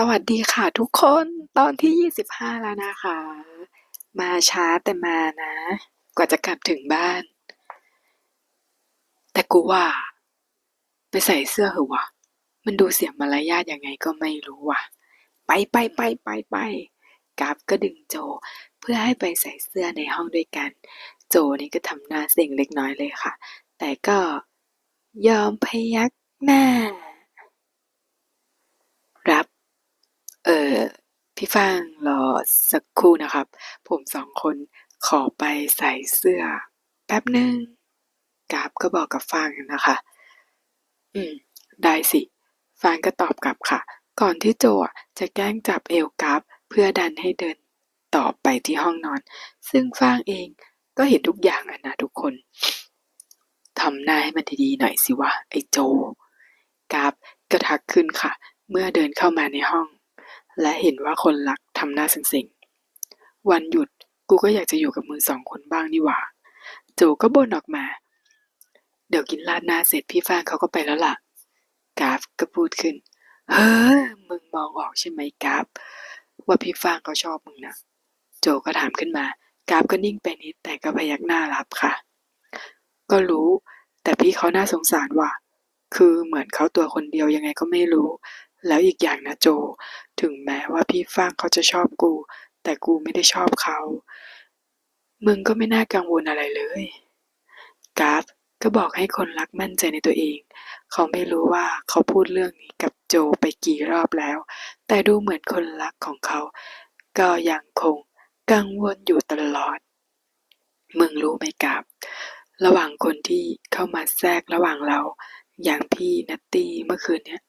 สวัสดีค่ะทุกคนตอนที่ 25 แล้วนะคะ มาช้าแต่มานะ กว่าจะกลับถึงบ้าน แต่กูว่า ไปใส่เสื้อเหอะวะ มันดูเสียมารยาทยังไงก็ไม่รู้ว่ะ ไปไปไปไปไปกราฟก็ดึงโจ เพื่อให้ไปใส่เสื้อในห้องด้วยกัน โจนี่ก็ทำหน้าเซ็งเล็กน้อยเลยค่ะ แต่ก็ยอมพยักหน้า รับ เออพี่ฟางรอสักครู่นะครับ ผมสองคนขอไปใส่เสื้อ แป๊บหนึ่งกราฟก็บอกกับฟางนะคะ อืม ได้สิ ฟางก็ตอบกลับค่ะ ก่อนที่โจอะจะแกล้งจับเอวกราฟเพื่อดันให้เดินต่อไปที่ห้องนอน ซึ่งฟางเองก็เห็นทุกอย่างอะนะทุกคนทำหน้าให้มันดีๆหน่อยสิวะไอ้โจกราฟก็ทักขึ้นค่ะ เมื่อเดินเข้ามาในห้อง และเห็นว่าคนรักทำหน้าเซ็งๆวันหยุดกูก็อยากจะอยู่กับมึงสองคนบ้างนี่หว่าโจก็บ่นออกมา เดี๋ยวกินราดหน้าเสร็จพี่ฟางเขาก็ไปแล้วล่ะ กราฟก็พูดขึ้น เฮ้อ มึงมองออกใช่ไหมกราฟ ว่าพี่ฟางเขาชอบมึงนะ โจก็ถามขึ้นมา กราฟก็นิ่งไปนิดแต่ก็พยักหน้ารับค่ะ ก็รู้ แต่พี่เขาน่าสงสารว่ะ คือเหมือนเขาตัวคนเดียวยังไงก็ไม่รู้ แล้วอีกอย่างนะโจ ถึงแม้ว่าพี่ฟางเขาจะชอบกู แต่กูไม่ได้ชอบเขา มึงก็ไม่น่ากังวลอะไรเลยกราฟก็บอกให้คนรักมั่นใจในตัวเอง เขาไม่รู้ว่าเขาพูดเรื่องนี้กับโจไปกี่รอบแล้ว แต่ดูเหมือนคนรักของเขา ก็ยังคงกังวลอยู่ตลอด มึงรู้ไหมกราฟระหว่างคนที่เข้ามาแทรกระหว่างเรา อย่างพี่นัตตี้เมื่อคืนเนี้ย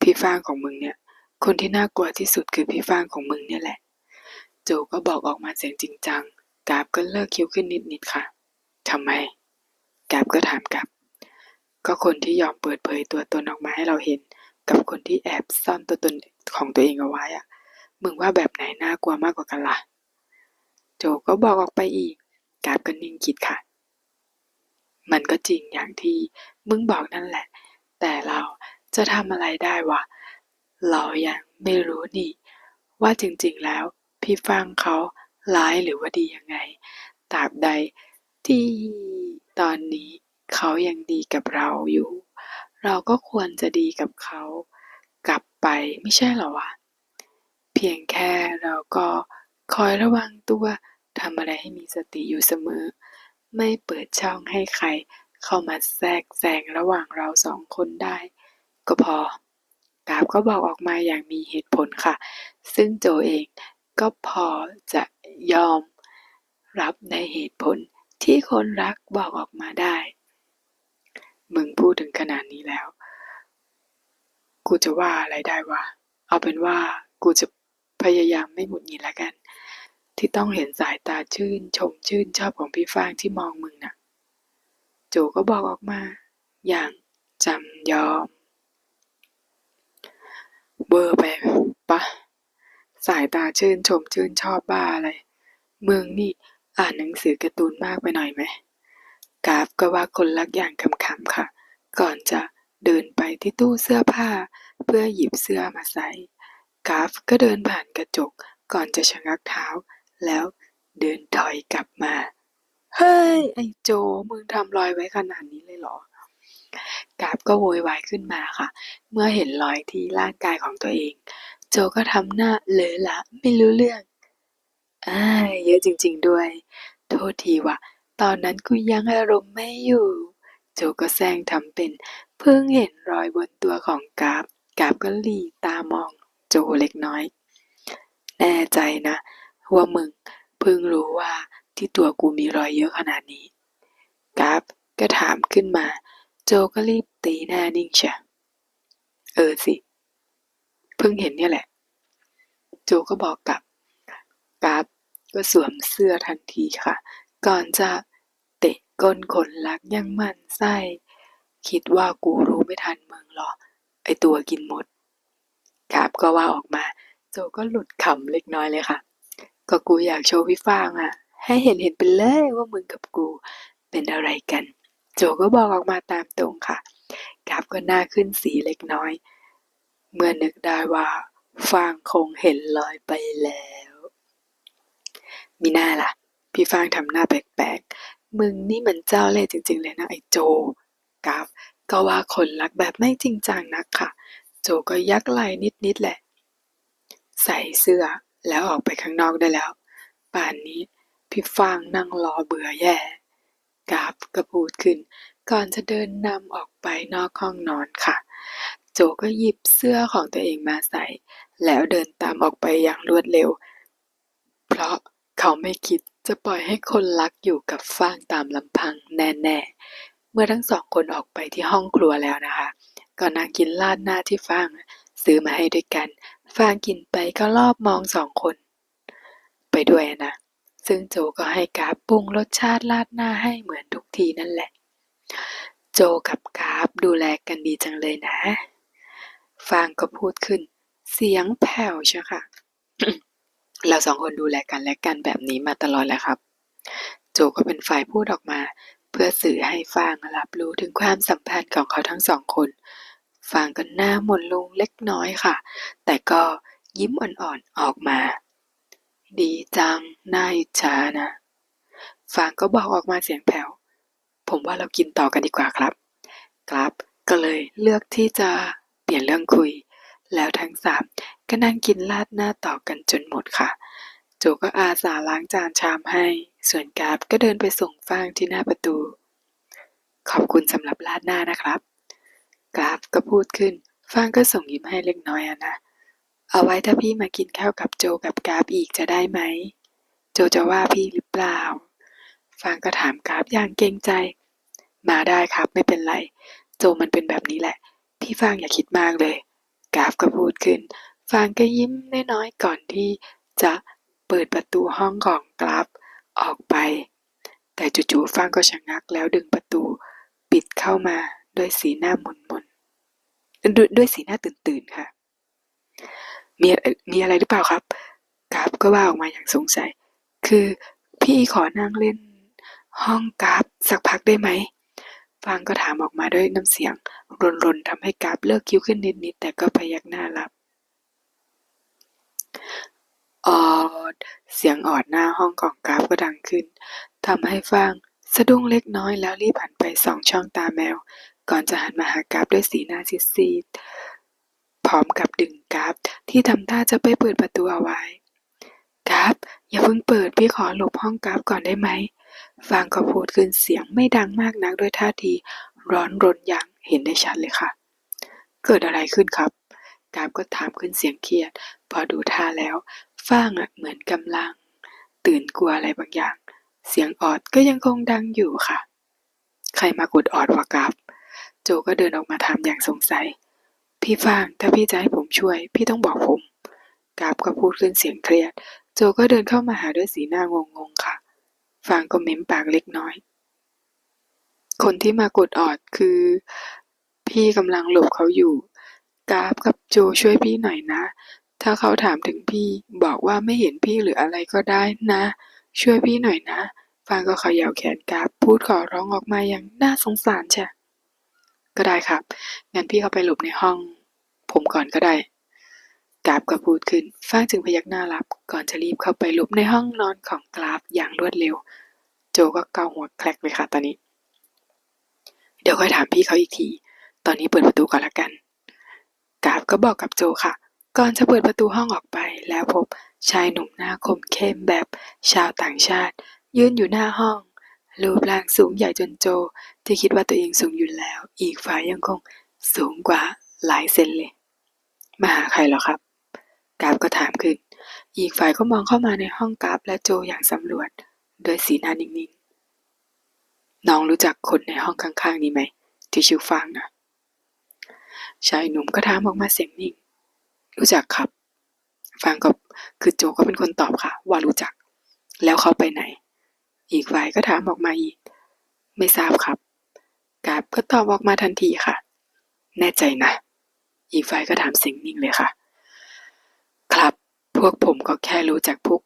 พี่ฟางของมึงเนี่ย คนที่น่ากลัวที่สุดคือพี่ฟางของมึงเนี่ยแหละ โจก็บอกออกมาเสียงจริงจัง กาฟก็เลิกคิ้วขึ้นนิดๆค่ะทำไม กาฟก็ถามกลับก็คนที่ยอมเปิดเผยตัวตนออกมาให้เราเห็น กับคนที่แอบซ่อนตัวตนของตัวเองเอาไว้อะมึงว่าแบบไหนน่ากลัวมากกว่ากันล่ะ โจก็บอกออกไปอีก กาฟก็นิ่งคิดค่ะ มันก็จริงอย่างที่มึงบอกนั่นแหละ แต่เรา จะทำอะไรได้วะ เรายังไม่รู้นี่ ว่าจริงๆแล้วพี่ฟังเขาร้ายหรือว่าดียังไง ตราบใดที่ตอนนี้เขายังดีกับเราอยู่ เราก็ควรจะดีกับเขากลับไปไม่ใช่หรอวะ เพียงแค่เราก็คอยระวังตัวทำอะไรให้มีสติอยู่เสมอ ไม่เปิดช่องให้ใครเข้ามาแทรกแซงระหว่างเราสองคนได้ ก็พอกราฟก็บอกออกมาอย่างมีเหตุผลค่ะ ซึ่งโจเองก็พอจะยอมรับในเหตุผลที่คนรักบอกออกมาได้ มึงพูดถึงขนาดนี้แล้ว กูจะว่าอะไรได้วะ เอาเป็นว่ากูจะพยายามไม่หงุดหงิดละกัน ที่ต้องเห็นสายตาชื่น ชมชื่นชอบของพี่ฟางที่มองมึงน่ะ โจก็บอกออกมา อย่างจำยอม เบอร์ไปปะ สายตาชื่นชมชื่นชอบบ้าอะไร เมืองนี่อ่านหนังสือการ์ตูนมากไปหน่อยไหมกราฟก็ว่าคนรักอย่างคำๆค่ะ ก่อนจะเดินไปที่ตู้เสื้อผ้า เพื่อหยิบเสื้อมาใส่กราฟก็เดินผ่านกระจกก่อนจะชะงักเท้า แล้วเดินถอยกลับมา เฮ้ย ไอโจมึงทำรอยไว้ขนาดนี้เลยเหรอ กราฟก็โวยวายขึ้นมาค่ะ เมื่อเห็นรอยที่ร่างกายของตัวเอง โจก็ทำหน้าเหลอละไม่รู้เรื่องอ่าเยอะจริง ๆ ด้วย โทษทีว่ะตอนนั้นกูยังอารมณ์ไม่อยู่ โจก็แซงทำเป็น เพิ่งเห็นรอยบนตัวของกราฟกราฟก็หลีตามอง โจเล็กน้อย แน่ใจนะว่ามึงเพิ่งรู้ว่าที่ตัวกูมีรอยเยอะขนาดนี้กราฟก็ถามขึ้นมา โจก็รีบตีหน้านิ่งเชียเออสิ เพิ่งเห็นเนี่ยแหละ โจก็บอกกับกราฟก็สวมเสื้อทันทีค่ะ ก่อนจะเตะก้นคนรักยังมันไส้ คิดว่ากูรู้ไม่ทันมึงหรอไอตัวกินหมดกราฟก็ว่าออกมา โจก็หลุดขำเล็กน้อยเลยค่ะ ก็กูอยากโชว์พี่ฟางอะ ให้เห็นเห็นไปเลยว่ามึงกับกูเป็นอะไรกัน โจก็บอกออกมาตามตรงค่ะกราฟก็หน้าขึ้นสีเล็กน้อย เมื่อนึกได้ว่าฟางคงเห็นลอยไปแล้ว มีหน้าล่ะ พี่ฟางทำหน้าแปลกๆ มึงนี่มันเจ้าเล่ห์จริง ๆ เลยนะไอ้โจกราฟก็ว่าคนรักแบบไม่จริงจังนักค่ะ โจก็ยักไหล่นิดๆแหละ ใส่เสื้อแล้วออกไปข้างนอกได้แล้ว ป่านนี้พี่ฟางนั่งรอเบื่อแย่ กราฟก็พูดขึ้น ก่อนจะเดินนำออกไปนอกห้องนอนค่ะ โจก็หยิบเสื้อของตัวเองมาใส่ แล้วเดินตามออกไปอย่างรวดเร็ว เพราะเขาไม่คิดจะปล่อยให้คนรักอยู่กับฟางตามลำพังแน่ๆ เมื่อทั้งสองคนออกไปที่ห้องครัวแล้วนะคะ ก็นั่งกินลาดหน้าที่ฟางซื้อมาให้ด้วยกัน ฟางกินไปก็รอบมองสองคน ไปด้วยนะ ซึ่งโจก็ให้กาฟปรุงรสชาติราดหน้าให้เหมือนทุกทีนั่นแหละ โจกับกาฟดูแลกันดีจังเลยนะ ฟางก็พูดขึ้น เสียงแผ่วใช่ค่ะ เราสองคนดูแลกันและกันแบบนี้มาตลอดแหละครับ โจก็เป็นฝ่ายพูดออกมา เพื่อสื่อให้ฟางรับรู้ถึงความสัมพันธ์ของเขาทั้งสองคนฟางก็หน้าหม่นลงเล็กน้อยค่ะ แต่ก็ยิ้มอ่อนๆออกมา ดีจัง น่าอิจฉานะ ฟางก็บอกออกมาเสียงแผ่ว ผมว่าเรากินต่อกันดีกว่าครับ ครับ ก็เลยเลือกที่จะเปลี่ยนเรื่องคุย แล้วทั้งสามก็นั่งกินราดหน้าต่อกันจนหมดค่ะ โจก็อาสาล้างจานชามให้ ส่วนกราฟก็เดินไปส่งฟางที่หน้าประตู ขอบคุณสำหรับราดหน้านะครับ กราฟก็พูดขึ้น ฟางก็ส่งยิ้มให้เล็กน้อยอะนะ เอาไว้ถ้าพี่มากินข้าวกับโจกับกราฟอีกจะได้ไหม โจจะว่าพี่หรือเปล่า ฟางก็ถามกราฟอย่างเกรงใจ มาได้ครับไม่เป็นไร โจมันเป็นแบบนี้แหละ พี่ฟางอย่าคิดมากเลย กราฟก็พูดขึ้น ฟางก็ยิ้มน้อยๆก่อนที่จะเปิดประตูห้องของกราฟออกไป แต่จู่ๆฟางก็ชะงักแล้วดึงประตู ปิดเข้ามาด้วยสีหน้าหม่นๆดด้วยสีหน้าตื่นๆค่ะ มีมีอะไรหรือเปล่าครับกราฟก็ว่าออกมาอย่างสงสัย คือพี่ขอนั่งเล่น ห้องกราฟสักพักได้ไหมฟางก็ถามออกมาด้วยน้ำเสียงรนๆทำให้กราฟเลิกคิ้วขึ้นนิดๆแต่ก็พยักหน้ารับออดเสียงออดหน้าห้องของกราฟก็ดังขึ้นทำให้ฟางสะดุ้งเล็กน้อยแล้วรีบหันไปสองช่องตาแมว ก่อนจะหันมาหากราฟด้วยสีหน้าซีดๆ ร้อมกับดึงกราฟที่ทำท่าจะไปเปิดประตูเอาไว้กราฟอย่าเพิ่งเปิดพี่ขอหลบห้องกราฟก่อนได้ไหมฟางก็พูดขึ้นเสียงไม่ดังมากนักด้วยท่าทีร้อนรนอย่างเห็นได้ชัดเลยค่ะ เกิดอะไรขึ้นครับกราฟก็ถามขึ้นเสียงเครียด พอดูท่าแล้วฟางอะเหมือนกำลัง ตื่นกลัวอะไรบางอย่าง เสียงออดก็ยังคงดังอยู่ค่ะ ใครมากดออดวะกราฟโจก็เดินออกมาถามอย่างสงสัย พี่ฟาง ถ้าพี่จะให้ผมช่วย พี่ต้องบอกผม กาฟก็พูดขึ้นเสียงเครียด โจก็เดินเข้ามาหาด้วยสีหน้างงๆค่ะ ฟางก็เม้มปากเล็กน้อย คนที่มากดออดคือ พี่กำลังหลบเขาอยู่ กาฟกับโจช่วยพี่หน่อยนะ ถ้าเขาถามถึงพี่ บอกว่าไม่เห็นพี่หรืออะไรก็ได้นะ ช่วยพี่หน่อยนะ ฟางก็เขย่าแขนกาฟพูดขอร้องออกมาอย่างน่าสงสารใช่ ก็ได้ครับ งั้นพี่เข้าไปหลบในห้อง ผมก่อนก็ได้กราฟก็พูดขึ้น ฟ้าจึงพยักหน้ารับ ก่อนจะรีบเข้าไปหลบในห้องนอนของกราฟอย่างรวดเร็ว โจก็เกาหัวแคลกเลยค่ะตอนนี้ เดี๋ยวค่อยถามพี่เขาอีกที ตอนนี้เปิดประตูก่อนละกัน กราฟก็บอกกับโจค่ะ ก่อนจะเปิดประตูห้องออกไป แล้วพบชายหนุ่มหน้าคมเข้มแบบชาวต่างชาติ ยืนอยู่หน้าห้อง รูปร่างสูงใหญ่จนโจ ที่คิดว่าตัวเองสูงอยู่แล้ว อีกฝ่ายยังคงสูงกว่าหลายเซนเลย มาหาใครหรอครับ กราฟก็ถามขึ้น อีกฝ่ายก็มองเข้ามาในห้องกราฟและโจอย่างสำรวจโดยสีหน้านิ่งๆ น้องรู้จักคนในห้องข้างๆ นี้ไหม ที่ชื่อฟางนะชายหนุ่มก็ถามออกมาเสียงนิ่ง รู้จักครับฟางก็คือโจก็เป็นคนตอบค่ะ ว่ารู้จัก แล้วเขาไปไหน อีกฝ่ายก็ถามออกมาอีก ไม่ทราบครับ กาฟก็ตอบออกมาทันทีค่ะ แน่ใจนะ อีกฝ่ายก็ถามเสียงนิ่งเลยค่ะ ครับพวกผมก็แค่รู้จักพวก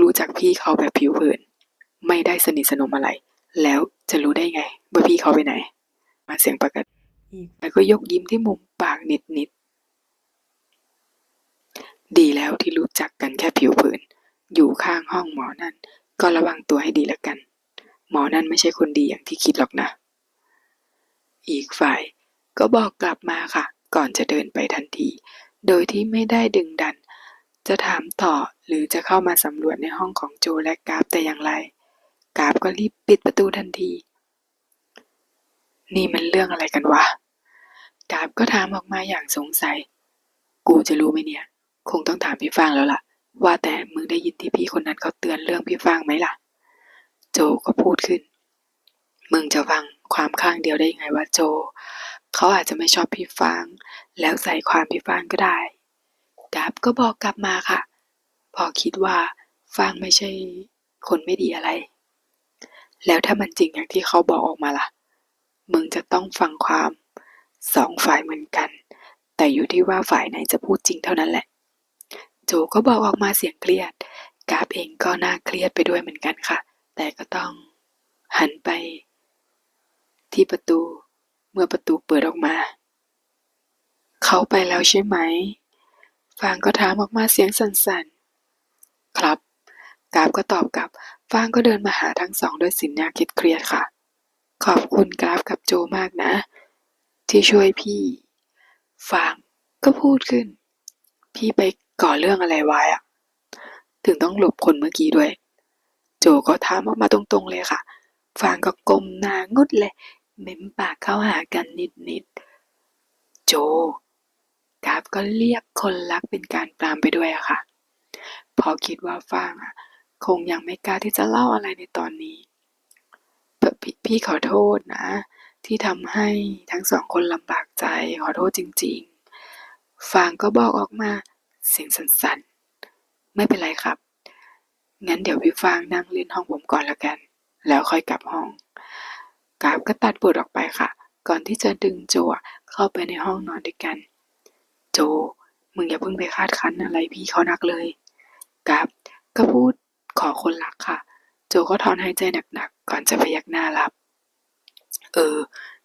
รู้จักพี่เขาแบบผิวเผิน ไม่ได้สนิทสนมอะไร แล้วจะรู้ได้ไงว่าพี่เขาไปไหน มาเสียงปกติอีกฝ่ายก็ยกยิ้มที่มุมปากนิดนิดดีแล้วที่รู้จักกันแค่ผิวเผิน อยู่ข้างห้องหมอนั่น ก็ระวังตัวให้ดีล้วกัน หมอนั่นไม่ใช่คนดีอย่างที่คิดหรอกนะ อีกฝ่ายก็บอกกลับมาค่ะ ก่อนจะเดินไปทันที โดยที่ไม่ได้ดึงดัน จะถามต่อหรือจะเข้ามาสำรวจในห้องของโจและกราฟแต่อย่างไร กราฟก็รีบปิดประตูทันที นี่มันเรื่องอะไรกันวะ กราฟก็ถามออกมาอย่างสงสัย กูจะรู้ไหมเนี่ย คงต้องถามพี่ฟางแล้วล่ะ ว่าแต่มึงได้ยินที่พี่คนนั้นเขาเตือนเรื่องพี่ฟางไหมล่ะ โจก็พูดขึ้น มึงจะฟังความข้างเดียวได้ยังไงวะโจ เขาอาจจะไม่ชอบพี่ฟาง แล้วใส่ความพี่ฟางก็ได้กราฟก็บอกกลับมาค่ะ พอคิดว่าฟางไม่ใช่คนไม่ดีอะไร แล้วถ้ามันจริงอย่างที่เขาบอกออกมาล่ะ มึงจะต้องฟังความสองฝ่ายเหมือนกัน แต่อยู่ที่ว่าฝ่ายไหนจะพูดจริงเท่านั้นแหละ โจก็บอกออกมาเสียงเครียด กราฟเองก็น่าเครียดไปด้วยเหมือนกันค่ะ แต่ก็ต้องหันไป ที่ประตู เมื่อประตูเปิดออกมา เขาไปแล้วใช่ไหม ฟางก็ถามออกมาเสียงสั่นๆ ครับ กราฟก็ตอบกลับ ฟางก็เดินมาหาทั้งสองด้วยสีหน้าคิดเครียดค่ะ ขอบคุณกราฟกับโจมากนะ ที่ช่วยพี่ ฟางก็พูดขึ้น พี่ไป ก่อเรื่องอะไรไว้อะถึงต้องหลบคนเมื่อกี้ด้วย โจก็ถามออกมาตรงๆเลยค่ะ ฟางก็ก้มหน้างุดเลยเม้มปากเข้าหากันนิดๆ โจกราฟก็เรียกคนรักเป็นการปรามไปด้วยอะค่ะ พอคิดว่าฟางอะคงยังไม่กล้าที่จะเล่าอะไรในตอนนี้พพี่พี่ขอโทษนะ ที่ทำให้ทั้งสองคนลำบากใจขอโทษจริง ๆ ฟางก็บอกออกมา เสียงสั่นๆ ไม่เป็นไรครับ งั้นเดี๋ยวพี่ฟางนั่งเล่นห้องผมก่อนแล้วกัน แล้วค่อยกลับห้อง กราฟก็ตัดบทออกไปค่ะ ก่อนที่จะดึงโจเข้าไปในห้องนอนด้วยกัน โจ มึงอย่าเพิ่งไปคาดคั้นอะไรพี่เขานักเลย กราฟก็พูดขอคนรักค่ะ โจก็ถอนหายใจหนักๆ ก่อนจะพยักหน้ารับ เออ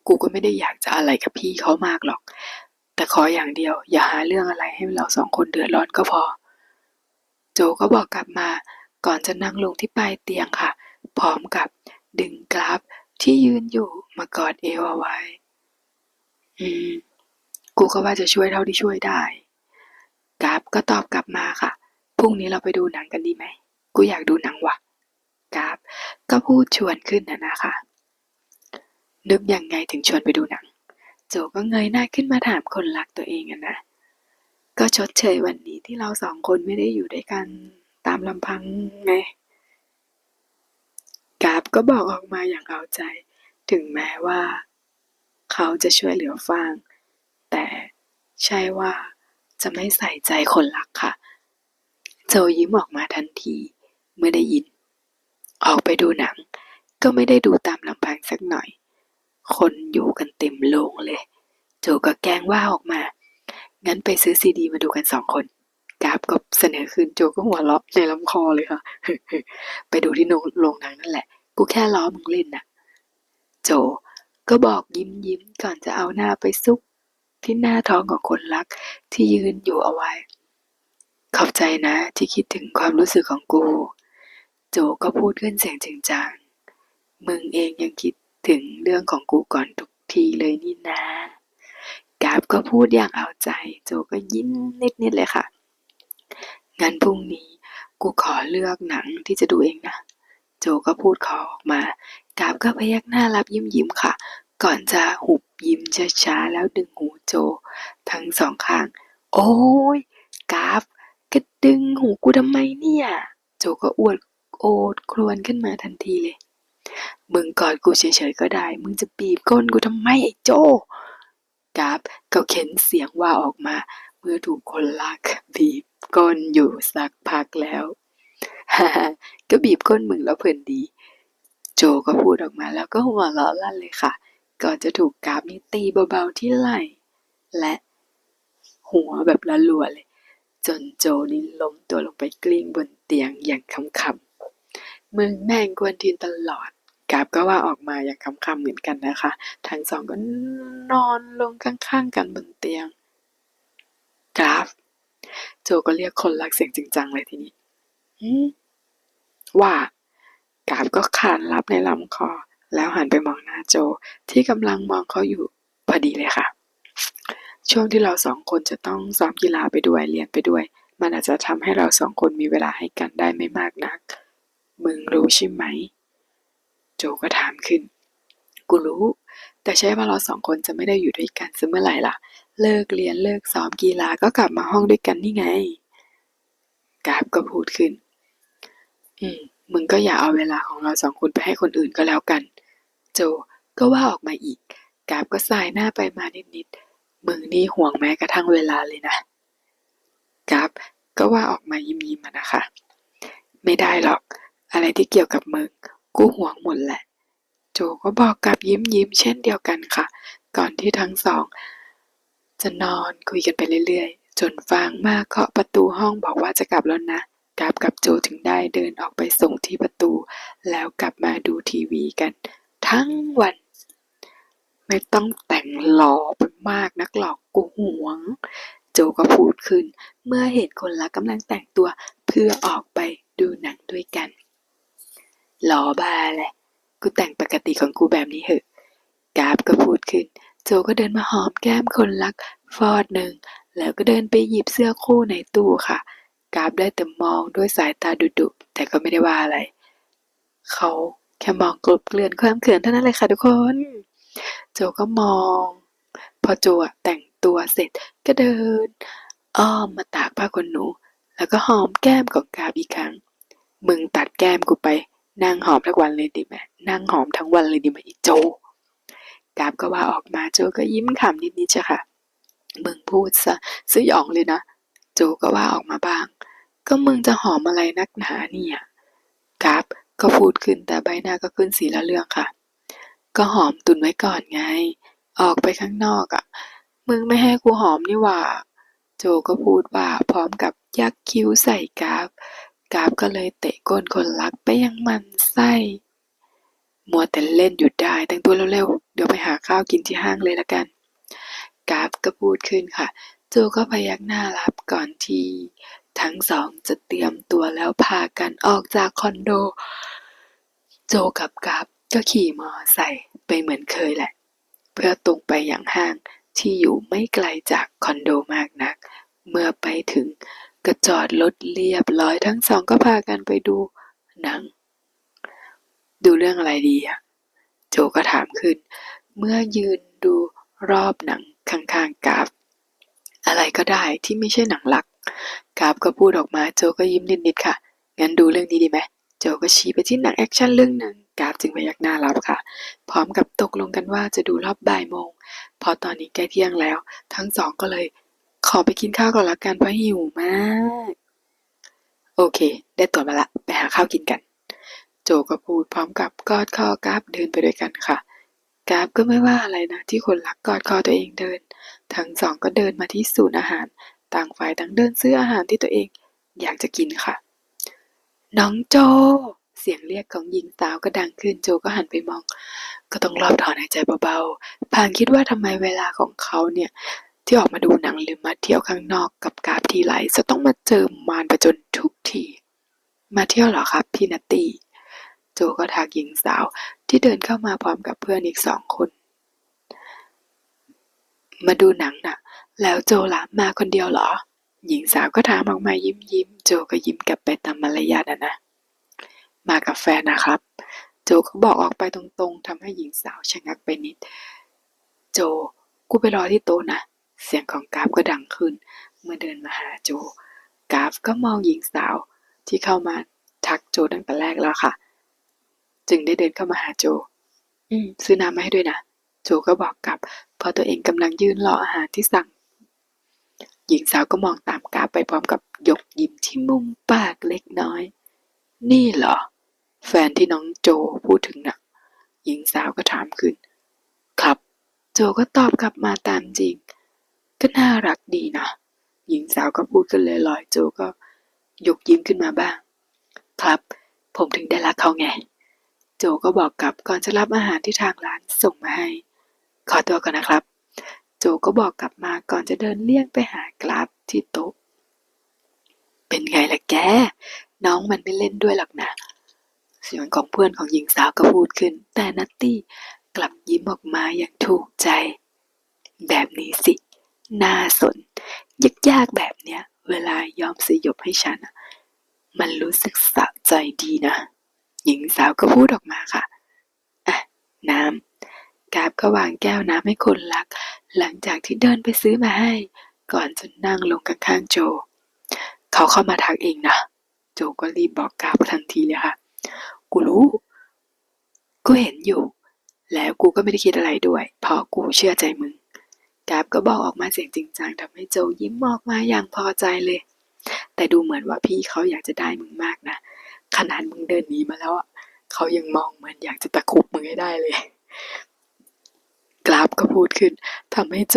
กูก็ไม่ได้อยากจะอะไรกับพี่เขามากหรอก แต่ขออย่างเดียว อย่าหาเรื่องอะไรให้เราสองคนเดือดร้อนก็พอ โจก็บอกกลับมา ก่อนจะนั่งลงที่ปลายเตียงค่ะ พร้อมกับดึงกราฟที่ยืนอยู่มากอดเอวเอาไว้ อืม กูก็ว่าจะช่วยเท่าที่ช่วยได้ กราฟก็ตอบกลับมาค่ะ พรุ่งนี้เราไปดูหนังกันดีไหม กูอยากดูหนังว่ะ กราฟก็พูดชวนขึ้นนะนะคะ นึกยังไงถึงชวนไปดูหนัง โจก็เงยหน้าขึ้นมาถามคนรักตัวเองอะนะ ก็ชดเชยวันนี้ที่เราสองคนไม่ได้อยู่ด้วยกันตามลำพังไง กาฟก็บอกออกมาอย่างเอาใจ ถึงแม้ว่า เขาจะช่วยเหลือฟาง แต่ใช่ว่าจะไม่ใส่ใจคนรักค่ะ โจยิ้มออกมาทันทีเมื่อได้ยิน ออกไปดูหนังก็ไม่ได้ดูตามลำพังสักหน่อย คนอยู่กันเต็มโรงเลย โจก็แกล้งว่าออกมา งั้นไปซื้อซีดีมาดูกันสองคนกราฟก็เสนอคืนโจก็หัวเราะในลำคอเลยค่ะ ไปดูที่โรงหนังนั่นแหละ กูแค่ล้อมึงเล่นน่ะโจก็บอกยิ้มยิ้มๆก่อนจะเอาหน้าไปซุกที่หน้าท้องของคนรักที่ยืนอยู่เอาไว้ ขอบใจนะที่คิดถึงความรู้สึกของกู โจก็พูดขึ้นเสียงจริงจัง มึงเองยังคิด ถึงเรื่องของกูก่อนทุกทีเลยนี่นะกราฟก็พูดอย่างเอาใจ โจก็ยิ้มนิดๆเลยค่ะ งั้นพรุ่งนี้กูขอเลือกหนังที่จะดูเองนะ โจก็พูดขอออกมากราฟก็พยักหน้ารับยิ้มยิ้มๆค่ะ ก่อนจะหุบยิ้มช้าๆแล้วดึงหูโจ ทั้งสองข้าง โอ้ยกราฟกระดึงหูกูทำไมเนี่ย โจก็อวดโอดครวญขึ้นมาทันทีเลย มึงกอดกูเฉยๆก็ได้ มึงจะบีบก้นกูทำไมไอ้โจกราฟก็เข็นเสียงว่าออกมา เมื่อถูกคนรักบีบก้นอยู่สักพักแล้วฮ่าก็บีบก้นมึงแล้วเพลินดี โจก็พูดออกมาแล้วก็หัวเราะลั่นเลยค่ะ ก่อนจะถูกกราฟนี่ตีเบาๆที่ไหล่และหัวแบบละลัวเลย จนโจนี่ล้มตัวลงไปกลิ้งบนเตียงอย่างคำๆมึงแม่งกวนทีนตลอด กราฟก็ว่าออกมาอย่างคำๆเหมือนกันนะคะ ทั้งสองก็นอนลงข้างๆกันบนเตียง กราฟ โจก็เรียกคนรักเสียงจริงจังเลยทีนี้ว่ากาบก็ขานรับในลำคอ แล้วหันไปมองหน้าโจที่กำลังมองเขาอยู่พอดีเลยค่ะ ช่วงที่เราสองคนจะต้องซ้อมกีฬาไปด้วยเรียนไปด้วย มันอาจจะทำให้เราสองคนมีเวลาให้กันได้ไม่มากนัก มึงรู้ใช่ไหม โจก็ถามขึ้น กูรู้ แต่ใช่ว่าเราสองคนจะไม่ได้อยู่ด้วยกันเสเมื่อไหร่ล่ะ เลิกเรียนเลิกซ้อมกีฬาก็กลับมาห้องด้วยกันนี่ไง กาบก็พูดขึ้น อืม มึงก็อย่าเอาเวลาของเราสองคนไปให้คนอื่นก็แล้วกัน โจก็ว่าออกมาอีก กาบก็สายหน้าไปมานิดๆ มึงนี่ห่วงแม้กระทั่งเวลาเลยนะ กาบก็ว่าออกมายิ้มๆมานะคะ ไม่ได้หรอก อะไรที่เกี่ยวกับมึง กูห่วงหมดแหละ โจก็บอกกับยิ้มยิ้มเช่นเดียวกันค่ะ ก่อนที่ทั้งสอง จะนอนคุยกันไปเรื่อยๆ จนฟางมาเคาะประตูห้องบอกว่าจะกลับแล้วนะกราบกับโจถึงได้เดินออกไปส่งที่ประตู แล้วกลับมาดูทีวีกัน ทั้งวัน ไม่ต้องแต่งหล่อไปมากนักหรอกกูห่วง โจก็พูดขึ้น เมื่อเห็นคนรักกำลังแต่งตัวเพื่อออกไปดูหนังด้วยกัน หล่อบ้าแหละกูแต่งปกติของกูแบบนี้เหอะ กาบก็พูดขึ้น โจก็เดินมาหอมแก้มคนรัก ฟอดหนึ่ง แล้วก็เดินไปหยิบเสื้อคู่ในตู้ค่ะ กาบได้แต่มองด้วยสายตาดุๆแต่ก็ไม่ได้ว่าอะไร เขาแค่มองกลบเกลื่อนความเขินเท่านั้นเลยค่ะทุกคน โจก็มอง พอโจอะแต่งตัวเสร็จก็เดิน อ้อมมาตากผ้าขนหนู แล้วก็หอมแก้มของกาบอีกครั้ง มึงตัดแก้มกูไป นั่งหอมทั้งวันเลยดีไหมนั่งหอมทั้งวันเลยดีไหมอีโจกาบก็ว่าออกมาโจก็ยิ้มขำนิดๆใช่ค่ะมึงพูดซะสยองเลยนะ โจก็ว่าออกมาบ้าง ก็มึงจะหอมอะไรนักหนาเนี่ยกาบก็พูดขึ้นแต่ใบหน้าก็ขึ้นสีละเรื่องค่ะ ก็หอมตุนไว้ก่อนไง ออกไปข้างนอกอะ่ะ มึงไม่ให้กูหอมนี่หว่า โจก็พูดว่าพร้อมกับยักคิ้วใส่กาฟ กราฟก็เลยเตะก้นคนรักไปยังมันไส้ มัวแต่เล่นอยู่ได้แต่งตัวเร็วๆ เดี๋ยวไปหาข้าวกินที่ห้างเลยละกัน กราฟก็พูดขึ้นค่ะโจก็พยักหน้ารับก่อนที่ทั้งสองจะเตรียมตัวแล้วพากันออกจากคอนโด โจกับกราฟก็ขี่มอไซค์ไปเหมือนเคยแหละ เพื่อตรงไปยังห้างที่อยู่ไม่ไกลจากคอนโดมากนัก เมื่อไปถึง ก็จอดรถเรียบร้อยทั้งสองก็พากันไปดูหนัง ดูเรื่องอะไรดีอะโจก็ถามขึ้น เมื่อยืนดูรอบหนังข้างๆกราฟ อะไรก็ได้ที่ไม่ใช่หนังรักกราฟก็พูดออกมาโจก็ยิ้มนิดๆค่ะ งั้นดูเรื่องนี้ดีไหมโจก็ชี้ไปที่หนังแอคชั่นเรื่องหนึ่งกราฟจึงพยักหน้ารับค่ะ พร้อมกับตกลงกันว่าจะดูรอบบ่ายโมง พอตอนนี้ใกล้เที่ยงแล้ว ทั้งสองก็เลย ขอไปกินข้าวก่อนละกันเพราะหิวมาก โอเค ได้ตั๋วมาละ ไปหาข้าวกินกัน โจก็พูดพร้อมกับกอดคอกราฟเดินไปด้วยกันค่ะกราฟก็ไม่ว่าอะไรนะ ที่คนรักกอดคอตัวเองเดิน ทั้งสองก็เดินมาที่ศูนย์อาหาร ต่างฝ่ายต่างเดินซื้ออาหารที่ตัวเอง อยากจะกินค่ะ น้องโจ เสียงเรียกของหญิงสาวก็ดังขึ้นโจก็หันไปมอง ก็ต้องรอบถอนหายใจเบาๆพางคิดว่าทำไมเวลาของเขาเนี่ย ที่ออกมาดูหนังหรือมาเที่ยวข้างนอกกับกราฟทีไรจะต้องมาเจอมารประจนทุกที มาเที่ยวเหรอครับพี่นัตตี้ โจก็ทักหญิงสาวที่เดินเข้ามาพร้อมกับเพื่อนอีกสองคน มาดูหนังน่ะ แล้วโจล่ะมาคนเดียวเหรอ หญิงสาวก็ถามออกมายิ้มยิ้ม โจก็ยิ้มกลับไปตามมารยาทนะนะ มากับแฟนนะครับ โจก็บอกออกไปตรงๆทำให้หญิงสาวชะงักไปนิด โจ กูไปรอที่โต๊ะนะ เสียงของกราฟก็ดังขึ้น เมื่อเดินมาหาโจ กราฟก็มองหญิงสาวที่เข้ามาทักโจตั้งแต่แรกแล้วค่ะ จึงได้เดินเข้ามาหาโจ อืม ซื้อน้ำมาให้ด้วยนะ โจก็บอกกับพราะตัวเองกำลังยืนรออาหารที่สั่ง หญิงสาวก็มองตามกราฟไปพร้อมกับยกยิ้มที่มุมปากเล็กน้อย นี่เหรอ แฟนที่น้องโจพูดถึงน่ะ หญิงสาวก็ถามขึ้น ครับ โจก็ตอบกลับมาตามจริง ก็น่ารักดีนะ หญิงสาวก็พูดกันเลยลอยโจก็ยกยิ้มขึ้นมาบ้าง ครับ ผมถึงได้รักเขาไง โจก็บอกกลับก่อนจะรับอาหารที่ทางร้านส่งมาให้ ขอตัวก่อนนะครับ โจก็บอกกลับมาก่อนจะเดินเลี่ยงไปหากราฟที่โต๊ะ เป็นไงล่ะแก น้องมันไม่เล่นด้วยหรอกนะ เสียงของเพื่อนของหญิงสาวก็พูดขึ้น แต่นัตตี้กลับยิ้มออกมาอย่างถูกใจ แบบนี้สิ น่าสนยากๆแบบเนี้ย เวลายอมสยบให้ฉันมันรู้สึกสะใจดีนะ หญิงสาวก็พูดออกมาค่ะอะ น้ำกาบก็วางแก้วน้ำให้คนรัก หลังจากที่เดินไปซื้อมาให้ ก่อนจะนั่งลงข้างๆโจ เขาเข้ามาทักเองนะ โจก็รีบบอกกาบทันทีเลยค่ะ กูรู้ กูเห็นอยู่ แล้วกูก็ไม่ได้คิดอะไรด้วย เพราะกูเชื่อใจมึง กราบก็บอกออกมาเสียงจริงจังทำให้โจยิ้มออกมาอย่างพอใจเลย แต่ดูเหมือนว่าพี่เขาอยากจะได้มึงมากนะ ขนาดมึงเดินหนีมาแล้วอะเขายังมองเหมือนอยากจะตะคุบมึงให้ได้เลย กราฟก็พูดขึ้นทำให้โจ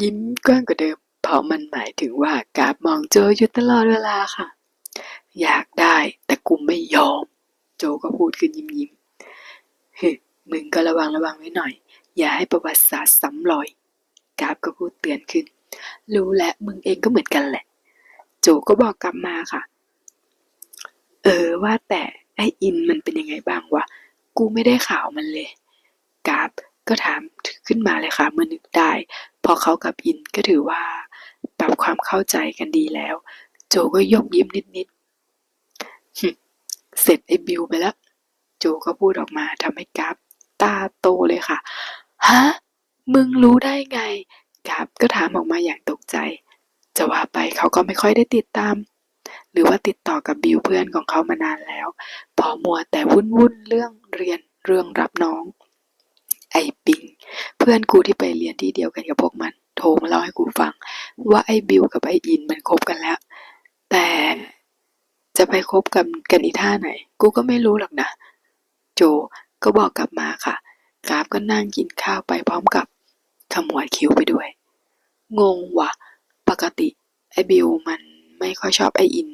ยิ้มกว้างกว่าเดิม เพราะมันหมายถึงว่ากราฟมองโจอยู่ตลอดเวลาค่ะ อยากได้แต่กูไม่ยอม โจก็พูดขึ้นยิ้มยิ้มเฮ้ยมึงก็ระวังระวังไว้หน่อย อย่าให้ประวัติศาสตร์ซ้ำรอย กราฟก็พูดเตือนขึ้น รู้และมึงเองก็เหมือนกันแหละ โจก็บอกกลับมาค่ะ เออว่าแต่ไออินมันเป็นยังไงบ้างวะ กูไม่ได้ข่าวมันเลย กราฟก็ถามขึ้นมาเลยค่ะเมื่อนึกได้ พอเขากับอินก็ถือว่า ปรับความเข้าใจกันดีแล้ว โจก็ยกยิ้มนิดๆเสร็จไอบิวไปแล้ว โจก็พูดออกมาทำให้กราฟตาโตเลยค่ะ ฮะ มึงรู้ได้ไงกราฟก็ถามออกมาอย่างตกใจ จะว่าไปเขาก็ไม่ค่อยได้ติดตาม หรือว่าติดต่อกับบิวเพื่อนของเขามานานแล้ว พอมัวแต่วุ่นวุ่นเรื่องเรียนเรื่องรับน้อง ไอ้ปิง เพื่อนกูที่ไปเรียนที่เดียวกันกับพวกมัน โทรมาเล่าให้กูฟัง ว่าไอ้บิวกับไอ้อินมันคบกันแล้ว แต่จะไปคบกันกันอีท่าไหน กูก็ไม่รู้หรอกนะ โจก็บอกกลับมาค่ะกราฟก็นั่งกินข้าวไปพร้อมกับ ขมวดคิ้วไปด้วย งงวะปกติไอ้บิวมันไม่ค่อยชอบไอ้อิน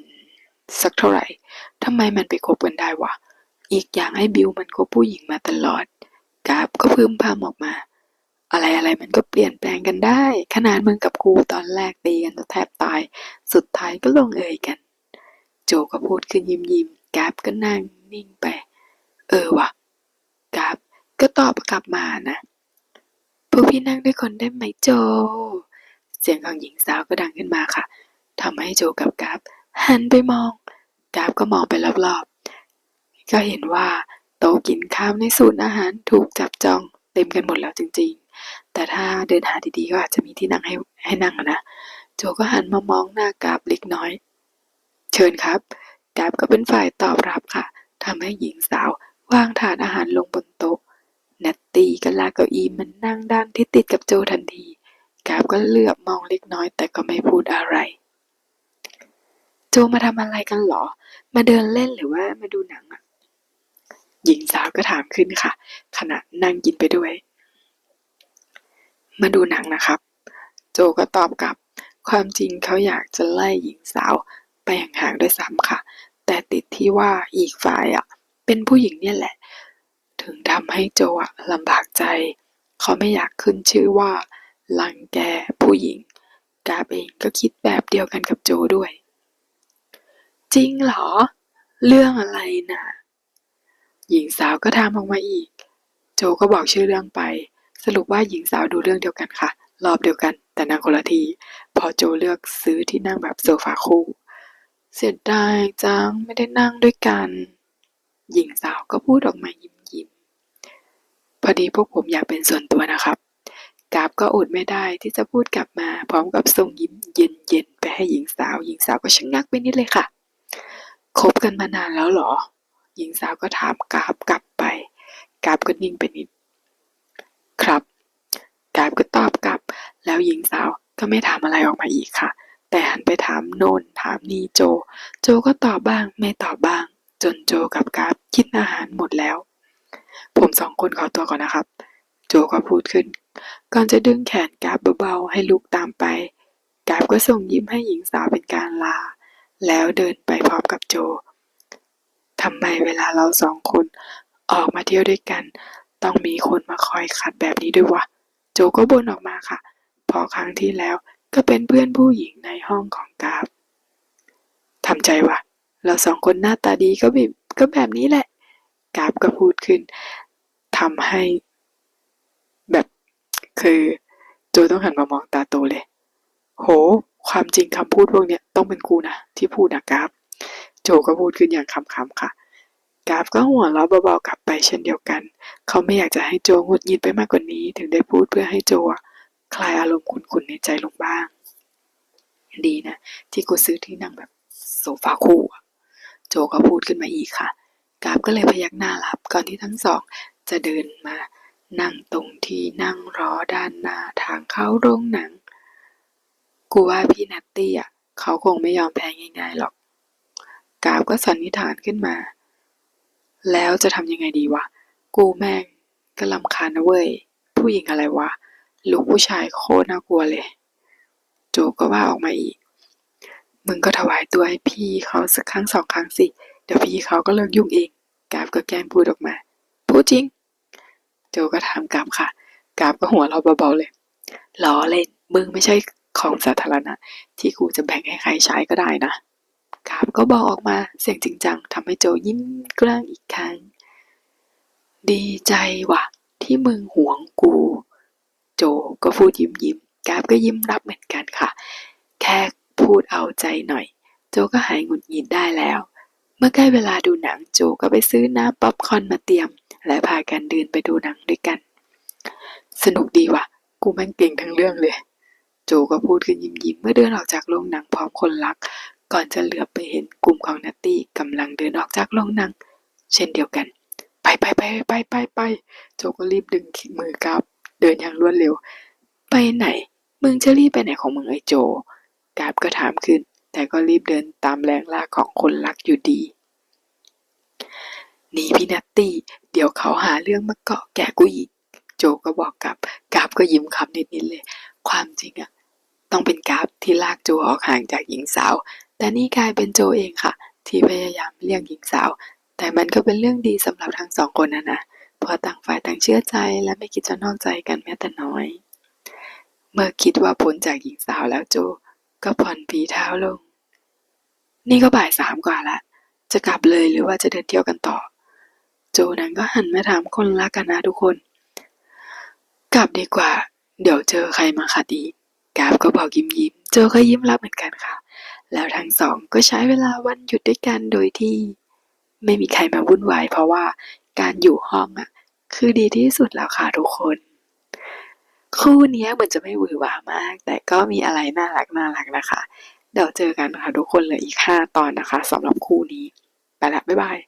สักเท่าไหร่ทำไมมันไปคบกันได้วะ อีกอย่างไอ้บิวมันคบผู้หญิงมาตลอดกราฟก็พึมพำออกมา อะไรอะไรมันก็เปลี่ยนแปลงกันได้ ขนาดมึงกับกูตอนแรกตีกันจะแทบตาย สุดท้ายก็ลงเอยกัน โจก็พูดขึ้นยิ้มยิ้มๆกราฟก็นั่งนิ่งไป เออวะกราฟก็ตอบกลับมานะ พวกพี่นั่งด้วยคนได้ไหมโจ เสียงของหญิงสาวก็ดังขึ้นมาค่ะทำให้โจกับกราฟหันไปมองกราฟก็มองไปรอบๆ ก็เห็นว่าโต๊ะกินข้าวในศูนย์อาหารถูกจับจองเต็มกันหมดแล้วจริงๆ แต่ถ้าเดินหาดีๆก็อาจจะมีที่นั่งให้ให้นั่งนะ โจก็หันมามองหน้ากราฟเล็กน้อย เชิญครับกราฟก็เป็นฝ่ายตอบรับค่ะทำให้หญิงสาววางถาดอาหารลงบนโต๊ะ นัตตี้ก็ลากเก้าอี้มันนั่งด้านที่ติดกับโจทันที กาฟก็เหลือบมองเล็กน้อยแต่ก็ไม่พูดอะไร โจมาทำอะไรกันหรอ มาเดินเล่นหรือว่ามาดูหนังอะหญิงสาวก็ถามขึ้นค่ะ ขณะนั่งกินไปด้วย มาดูหนังนะครับ โจก็ตอบกลับ ความจริงเขาอยากจะไล่หญิงสาวไปห่างๆด้วยซ้ำค่ะ แต่ติดที่ว่าอีกฝ่ายอะเป็นผู้หญิงเนี่ยแหละ ถึงทำให้โจอะลำบากใจ เขาไม่อยากขึ้นชื่อว่าลังแกผู้หญิง กาบเองก็คิดแบบเดียวกันกับโจด้วย จริงเหรอ เรื่องอะไรนะหญิงสาวก็ถามออกมาอีก โจก็บอกชื่อเรื่องไป สรุปว่าหญิงสาวดูเรื่องเดียวกันค่ะ รอบเดียวกันแต่นั่งคนละที พอโจเลือกซื้อที่นั่งแบบโซฟาคู่ เสียดายจังไม่ได้นั่งด้วยกัน หญิงสาวก็พูดออกมายิ้ม พอดีพวกผมอยากเป็นส่วนตัวนะครับกราบก็อดไม่ได้ที่จะพูดกลับมา พร้อมกับส่งยิ้มเย็นๆไปให้หญิงสาว หญิงสาวก็ชะงักไปนิดเลยค่ะคบกันมานานแล้วหรอ หญิงสาวก็ถามกราบกลับไปกราบก็นิ่งไปนิด ครับกราบก็ตอบกลับ แล้วหญิงสาวก็ไม่ถามอะไรออกมาอีกค่ะ แต่หันไปถามโนนถามนีโจ โจก็ตอบบ้าง ไม่ตอบบ้าง จนโจกับกราฟกินอาหารหมดแล้ว ผมสอง คนขอตัวก่อนนะครับ โจก็พูดขึ้น ก่อนจะดึงแขนกราฟเบาๆให้ลุกตามไป กราฟก็ส่งยิ้มให้หญิงสาวเป็นการลา แล้วเดินไปพร้อมกับโจทำไมเวลาเราสองคนออกมาเที่ยวด้วยกัน ต้องมีคนมาคอยขัดแบบนี้ด้วยวะ โจก็บ่นออกมาค่ะ พอครั้งที่แล้วก็เป็นเพื่อนผู้หญิงในห้องของกราฟทำใจวะเราสองคนหน้าตาดีก็แบบก็แบบนี้แหละ กราฟก็พูดขึ้น ทำให้ แบบคือโจต้องหันมามองตาโตเลย โห ความจริงคำพูดพวกเนี้ยต้องเป็นกูนะที่พูดนะกราฟ โจก็พูดขึ้นอย่างคำๆค่ะ กราฟก็หัวเราะเบาๆกลับไปเช่นเดียวกัน เขาไม่อยากจะให้โจหงุดหงิดไปมากกว่านี้ ถึงได้พูดเพื่อให้โจคลายอารมณ์ขุนๆในใจลงบ้าง ดีนะ ที่กูซื้อที่นั่งแบบโซฟาคู่โจก็พูดขึ้นมาอีกค่ะกราฟก็เลยพยักหน้ารับก่อนที่ทั้งสอง จะเดินมา นั่งตรงที่นั่งรอด้านหน้าทางเข้าโรงหนัง กูว่าพี่นัตตี้อะเขาคงไม่ยอมแพ้ง่ายๆหรอก กาฟก็สันนิษฐานขึ้นมา แล้วจะทำยังไงดีวะ กูแม่งก็ลำคาญนะเว้ย ผู้หญิงอะไรวะ ลูกผู้ชายโคตรน่ากลัวเลย โจก็ว่าออกมาอีก มึงก็ถวายตัวให้พี่เขาสักครั้งสองครั้งสิ เดี๋ยวพี่เขาก็เลิกยุ่งเอง กาฟก็แกล้งพูดออกมา พูดจริง โจก็ถามกราฟค่ะกราฟก็หัวเราเบาๆเลยล้อเล่นมึงไม่ใช่ของสาธารณะ ที่กูจะแบ่งให้ใครใช้ก็ได้นะกราฟก็บอกออกมาเสียงจริงจังทำให้โจยิ้มกล้างอีกครั้ง ดีใจว่ะ ที่มึงหวงกู โจก็พูดยิ้มยิ้มกราฟก็ยิ้มรับเหมือนกันค่ะ แค่พูดเอาใจหน่อย โจก็หายหงุดหงิดได้แล้ว เมื่อใกล้เวลาดูหนังโจก็ไปซื้อน้ำป๊อปคอร์นมาเตรียม และพากันเดินไปดูหนังด้วยกัน สนุกดีว่ะ กูแม่งเก่งทั้งเรื่องเลย โจก็พูดขึ้นยิ้มยิ้มๆเมื่อเดินออกจากโรงหนังพร้อมคนรัก ก่อนจะเหลือบไปเห็นกลุ่มของนัตตี้กำลังเดินออกจากโรงหนัง เช่นเดียวกัน ไปไปไปไปไปไปโจก็รีบดึงมือกราฟเดินอย่างรวดเร็ว ไปไหน มึงจะรีบไปไหนของมึงไอ้โจกาฟก็ถามขึ้น แต่ก็รีบเดินตามแรงลากของคนรักอยู่ดี นี่พี่นัตตี้ เดี๋ยวเขาหาเรื่องมาเกาะแกะกูอีก โจก็บอกกับกราฟก็ยิ้มคำนิดๆเลย ความจริงอะต้องเป็นกราฟที่ลากโจออกห่างจากหญิงสาว แต่นี่กลายเป็นโจเองค่ะ ที่พยายามเลี่ยงหญิงสาว แต่มันก็เป็นเรื่องดีสำหรับทั้งสองคนนะนะเพราะต่างฝ่ายต่างเชื่อใจและไม่คิดจะนอกใจกันแม้แต่น้อย เมื่อคิดว่าพ้นจากหญิงสาวแล้วโจก็ผ่อนผีเท้าลง นี่ก็บ่ายสามกว่าละ จะกลับเลยหรือว่าจะเดินเที่ยวกันต่อ โจนั้นก็หันมาถามคนรักกันนะทุกคน กลับดีกว่า เดี๋ยวเจอใครมาขัดอีกกราฟก็บอกยิ้มยิ้มโจก็ยิ้มรับเหมือนกันค่ะ แล้วทั้งสองก็ใช้เวลาวันหยุดด้วยกันโดยที่ ไม่มีใครมาวุ่นวายเพราะว่าการอยู่ห้องอะคือดีที่สุดแล้วค่ะทุกคน คู่นี้เหมือนจะไม่หวือหวามาก แต่ก็มีอะไรน่ารักน่ารักนะคะ เดี๋ยวเจอกันค่ะทุกคนเลยอีกห้าตอนนะคะสำหรับคู่นี้ ไปละบ๊ายบาย